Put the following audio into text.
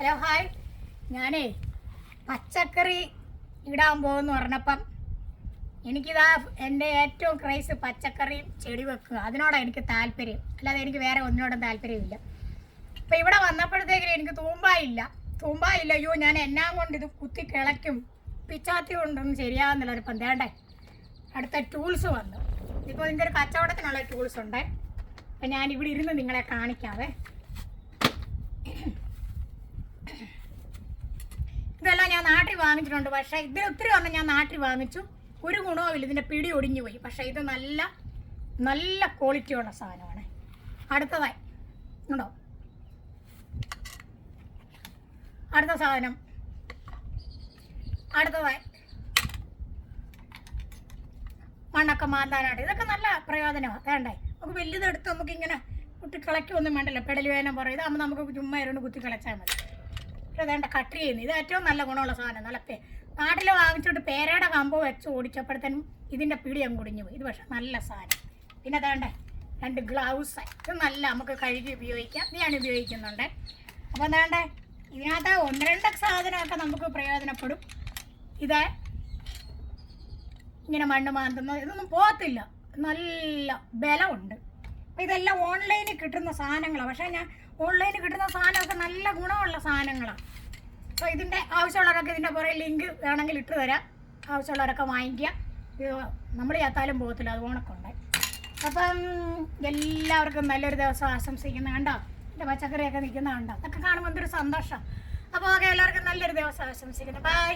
Hello hi ഞാനേ പച്ചക്കറി ഇടാൻ പോകുമെന്ന് പറഞ്ഞപ്പം. എനിക്കിതാ എന്റെ ഏറ്റവും ക്രൈസ് പച്ചക്കറിയും ചെടി വെക്കുക അതിനോടാണ് എനിക്ക് താല്പര്യം. അല്ലാതെ എനിക്ക് വേറെ ഒന്നിനോടും താല്പര്യമില്ല. അപ്പം ഇവിടെ വന്നപ്പോഴത്തേക്കിനും എനിക്ക് തൂമ്പായില്ല. തൂമ്പായില്ല. അയ്യോ ഞാൻ എന്നാ കൊണ്ട് ഇത് കുത്തി കിളയ്ക്കും. പിച്ചാത്തി കൊണ്ടൊന്നും ശരിയാവുന്നില്ല ഒരു പന്തേണ്ടേ അടുത്ത ടൂൾസ് വന്നു. ഇപ്പോൾ ഇതിന്റെ ഒരു കച്ചവടത്തിനുള്ള ടൂൾസ് ഉണ്ട്. അപ്പം ഞാൻ ഇവിടെ ഇരുന്ന് നിങ്ങളെ കാണിക്കാവേ ഇതെല്ലാം ഞാൻ നാട്ടിൽ വാങ്ങിച്ചിട്ടുണ്ട്. പക്ഷേ ഇതിൽ ഒത്തിരി പറഞ്ഞാൽ ഞാൻ നാട്ടിൽ വാങ്ങിച്ചു. ഒരു ഗുണവുമില്ല ഇതിന്റെ പിടി ഒടിഞ്ഞു പോയി. പക്ഷേ ഇത് നല്ല നല്ല ക്വാളിറ്റിയുള്ള സാധനമാണ്. അടുത്തതായി. ഉണ്ടോ? അടുത്ത സാധനം. അടുത്തതായി. മണ്ണൊക്കെ മാന്താനായിട്ട്. ഇതൊക്കെ നല്ല പ്രയോജനമാണ്. വേണ്ടേ? നമുക്ക് വലുതെടുത്ത് നമുക്കിങ്ങനെ കുത്തി കിളയ്ക്കൊന്നും വേണ്ടല്ലോ. പെടലി വേദന പറയും. ഇതാകുമ്പോൾ നമുക്ക് ചുമ്മാ ഇരുന്ന് കുത്തി മതി. വേണ്ട കട്ട് ചെയ്യുന്നത് ഇത് ഏറ്റവും നല്ല ഗുണമുള്ള സാധനം. നല്ല പേ നാട്ടിൽ വാങ്ങിച്ചിട്ട് പേരയുടെ കമ്പ് വെച്ച് ഓടിച്ചപ്പോഴത്തേനും ഇതിന്റെ പിടി അങ്ങ് കുടിഞ്ഞു പോയി. ഇത് പക്ഷെ നല്ല സാധനം. പിന്നെ വേണ്ടേ രണ്ട് ഗ്ലൗസ്. ഇത് നല്ല നമുക്ക് കഴുകി ഉപയോഗിക്കാം. ഇത് ഞാൻ ഉപയോഗിക്കുന്നുണ്ട്. അപ്പോൾ എന്താണ്ടേ ഇതിനകത്ത് ഒന്ന് രണ്ട് സാധനമൊക്കെ നമുക്ക് പ്രയോജനപ്പെടും. ഇത് ഇങ്ങനെ മണ്ണ് മാന്തുന്നത് ഇതൊന്നും പോകത്തില്ല. നല്ല ബലമുണ്ട്. അപ്പോൾ ഇതെല്ലാം ഓൺലൈനിൽ കിട്ടുന്ന സാധനങ്ങളാണ് പക്ഷേ ഞാൻ ഓൺലൈനിൽ കിട്ടുന്ന സാധനമൊക്കെ നല്ല ഗുണമുള്ള സാധനങ്ങളാണ് അപ്പോൾ ഇതിന്റെ ആവശ്യമുള്ളവരൊക്കെ ഇതിന്റെ കുറേ ലിങ്ക് വേണമെങ്കിൽ ഇട്ട് തരാം. ആവശ്യമുള്ളവരൊക്കെ വാങ്ങിക്കുക ഇത് നമ്മൾ ചേത്താലും പോകത്തില്ല അത് ഓണക്കുണ്ട്. അപ്പം എല്ലാവർക്കും നല്ലൊരു ദിവസം ആശംസിക്കുന്ന കണ്ടോ? എന്റെ പച്ചക്കറിയൊക്കെ നിൽക്കുന്ന കണ്ടോ? അതൊക്കെ കാണുമ്പോൾ എന്തൊരു സന്തോഷം. അപ്പോൾ ഓക്കെ എല്ലാവർക്കും നല്ലൊരു ദിവസം ആശംസിക്കുന്നു. ബൈ